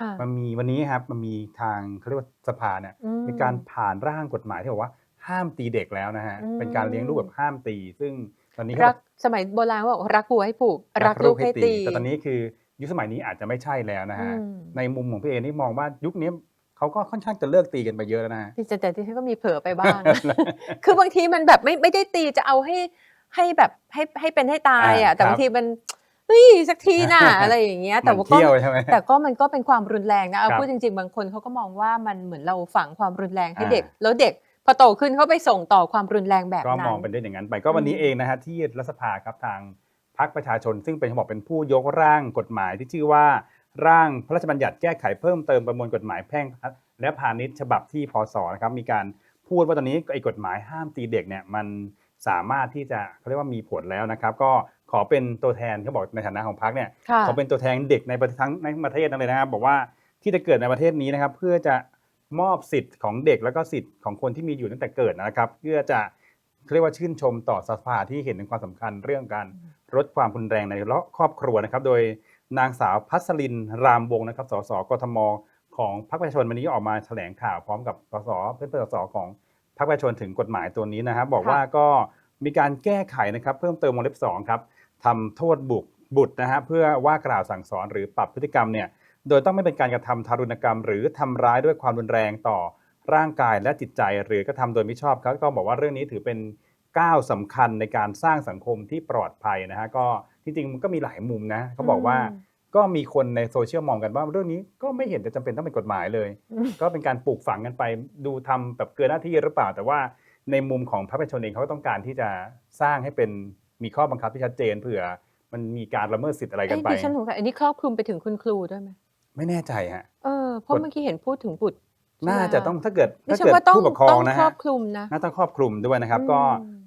ค่ะมันมีวันนี้ครับมันมีทางเขาเรียกว่าสภาเนี่ยอืมมีการผ่านร่างกฎหมายที่บอกว่าห้ามตีเด็กแล้วนะฮะอืมเป็นการเลี้ยงลูกแบบห้ามตี ซึ่งตอนนี้รักสมัยโบราณเขาบอกรักวัวให้ผูก รักลูกให้ตีแต่ตอนนี้คือยุคสมัยนี้อาจจะไม่ใช่แล้วนะฮะอืมในมุมของพี่เอนี่มองว่ายุคนี้เขาก็ค่อนข้างจะเลิกตีกันไปเยอะแล้วนะฮะที่แต่แต่ที่ฉันก็มีเผลอไปบ้าง คือบางทีมันแบบไม่ไม่ได้ตีจะเอาให้ให้แบบให้ให้เป็นให้ตายอะอ่าแต่ครับบางทีมัน เฮ้ยสักทีน่ะอะไรอย่างเงี้ยแต่แต่ว่าเที่ยวก็ใช่ไหมแต่ก็มันก็เป็นความรุนแรงนะเอาครับพูดจริง ๆ บางคนเขาก็มองว่ามันเหมือนเราฝังความรุนแรงให้อ่าเด็ก แล้วเด็กพอโตขึ้นเขาไปส่งต่อความรุนแรงแบบก็นั้มองนเป็นได้อย่างนั้นไปก็วันนี้อืมเองนะฮะที่รัฐสภาครับทางพรรคประชาชน ซึ่งเป็นเขาบอกเป็นผู้ยกร่างกฎหมายที่ชื่อว่า ร่างพระราชบัญญัติแก้ไขเพิ่มเติมประมวลกฎหมายแพ่งและพาณิชย์ฉบับที่พศนะครับมีการพูดว่าตอนนี้ไอ้กฎหมายห้ามตีเด็กเนี่ยมันสามารถที่จะเขาเรียกว่ามีผลแล้วนะครับ ก็ ขอเป็นตัวแทนเขาบอกในฐานะของพรรคเนี่ยค่ะเขาเป็นตัวแทนเด็กในประเทศทั้งในประเทศนั่นเลยนะครับบอกว่าที่จะเกิดในประเทศนี้นะครับ เพื่อจะมอบสิทธิ์ของเด็กแล้วก็สิทธิ์ของคนที่มีอยู่ตั้งแต่เกิดนะครับ เพื่อจะเขาเรียกว่าชื่นชมต่อสภาที่เห็นถึงความสำคัญเรื่องการลดความรุนแรงในครอบครัวนะครับ โดยนางสาวพัสลินรามวงศ์นะครับ สสกทม ของพรรคประชาชนวันนี้ออกมาแถลงข่าวพร้อมกับสสเพื่อนๆสสของพรรคประชาชนถึงกฎหมายตัวนี้นะครับ บอกว่าก็มีการแก้ไขนะครับ เพิ่มเติมวงเล็บสองครับ ทำโทษบุกบุตรนะฮะเพื่อว่ากล่าวสั่งสอนหรือปรับพฤติกรรมเนี่ยโดยต้องไม่เป็นการกระทำทารุณกรรม หรือทำร้ายด้วยความรุนแรงต่อร่างกายและจิตใจ หรือกระทำโดยไม่ชอบครับก็บอกว่าเรื่องนี้ถือเป็นก้าวสำคัญในการสร้างสังคมที่ปลอดภัยนะฮะก็ที่จริงมันก็มีหลายมุมนะเขาบอกว่าอืมก็มีคนในโซเชียลมองกันว่าเรื่องนี้ก็ไม่เห็นจะจำเป็นต้องเป็นกฎหมายเลยอืมก็เป็นการปลูกฝังกันไปดูทำแบบเกินหน้าที่หรือเปล่า แต่ว่าในมุมของพระประชาชนเองเขาก็ต้องการที่จะสร้างให้เป็น มีข้อบังคับที่ชัดเจนเผื่อ มันมีการละเมิดสิทธิ์อะไรกันเอ้ยไปดิฉันสงสัยอันนี้ครอบคลุมไปถึงคุณครูด้วยไหมไม่แน่ใจฮะเออเพราะกฎเมื่อกี้เห็นพูดถึงบุตรใช่ไหมน่าจะต้องถ้าเกิดดิถ้าฉันเกิดว่าต้องผู้ปกครอต้องงนะครอฮะบคลุมนะน่าต้องครอบคลุมด้วยนะครับอืมก็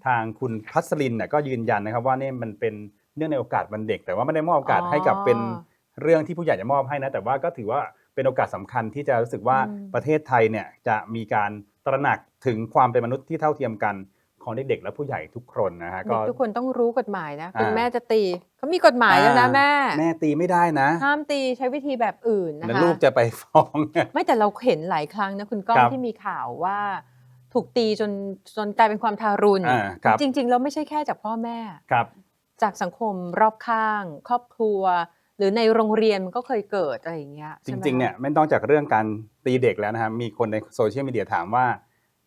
ทางคุณพัสลินเนี่ยก็ยืนยันนะครับ ว่านี่มันเป็นเนื่องในโอกาสวันเด็ก แต่ว่าไม่ได้มอบโอกาสให้กับเป็นเรื่องที่ผู้ใหญ่จะมอบให้นะ แต่ว่าก็ถือว่าเป็นโอกาสสำคัญที่จะรู้สึกว่าอืมประเทศไทยเนี่ยจะมีการตระหนักถึงความเป็นมนุษย์ที่เท่าเทียมกัน ของเด็กๆและผู้ใหญ่ทุกคนนะฮะเด็ก็กทุกคนต้องรู้กฎหมายนะคุณอ่าแม่จะตีเขามีกฎหมายแล้วนะอ่าแม่ แม่ตีไม่ได้นะห้ามตีใช้วิธีแบบอื่นนะแล้วคะลูกจะไปฟ้อง ไม่แต่เราเห็นหลายครั้งนะคุณก้องครับที่มีข่าวว่า ถูกตีจนจนกลายเป็นความทารุณอ่าครับ จริงๆแล้วไม่ใช่แค่จากพ่อแม่ ครับ จากสังคมรอบข้าง ครอบครัว หรือในโรงเรียนมันก็เคยเกิดอะไรอย่างเงี้ยจใช่ไหมริงๆเนี่ยไม่ต้องจากเรื่องการตีเด็กแล้วนะครับมีคนในโซเชียลมีเดียถามว่า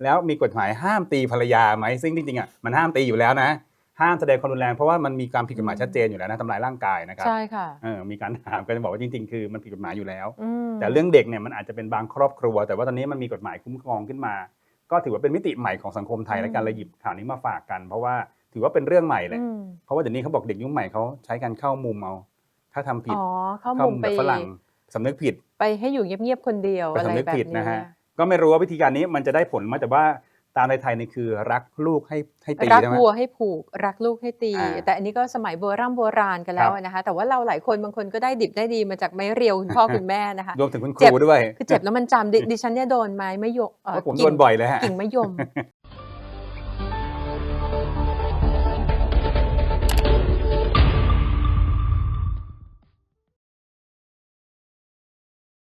แล้วมีกฎหมายห้ามตีภรรยาไหมซึ่งจริงๆอะมันห้ามตีอยู่แล้วนะ ห้ามแสดงความรุนแรงเพราะว่ามันมีการผิดกฎหมายชัดเจนอยู่แล้วนะทำลายร่างกายนะครับใช่ค่ะเออมีการถามกันบอกว่าจริงๆ คือมันผิดกฎหมายอยู่แล้วอืมแต่เรื่องเด็กเนี่ยมันอาจจะเป็นบางครอบครัว แต่ว่าตอนนี้มันมีกฎหมายคุ้มครองขึ้นมา ก็ถือว่าเป็นมิติใหม่ของสังคมไทยและการเลยหยิบข่าวนี้มาฝากกัน เพราะว่าถือว่าเป็นเรื่องใหม่เลยอืมเพราะว่าเดี๋ยวนี้เขาบอกเด็กยุคใหม่เขาใช้การเข้ามุมเอาถ้าทำผิดอ๋อเข้าเข้ามุมมุมไปแบบฝรั่งสำนึกผิด ไปให้อยู่เงียบๆคนเดียวไปอะไรสำนึกแบบผิดนี้นะฮะ ก็ไม่รู้ว่าวิธีการนี้มันจะได้ผลไหมแต่ว่าตามในไทยนี่คือรักลูกให้ให้ตีรักใช่ไหมวัวให้ผูก รักลูกให้ตีอ่าแต่อันนี้ก็สมัยโบราณโบราณกันแล้วครับนะคะแต่ว่าเราหลายคนบางคนก็ได้ดิบได้ดีมาจากไม้เรียวคุณพ่อคุณแม่นะคะรวมถึงคุณคเจ็รูบด้วยคือเจ็บแล้วมันจำดิดิฉันเนี่ยโดนไม้มะยมเอ่อเพราะผมกิ่โดงนบ่อยเลยฮะกิ่งมะยม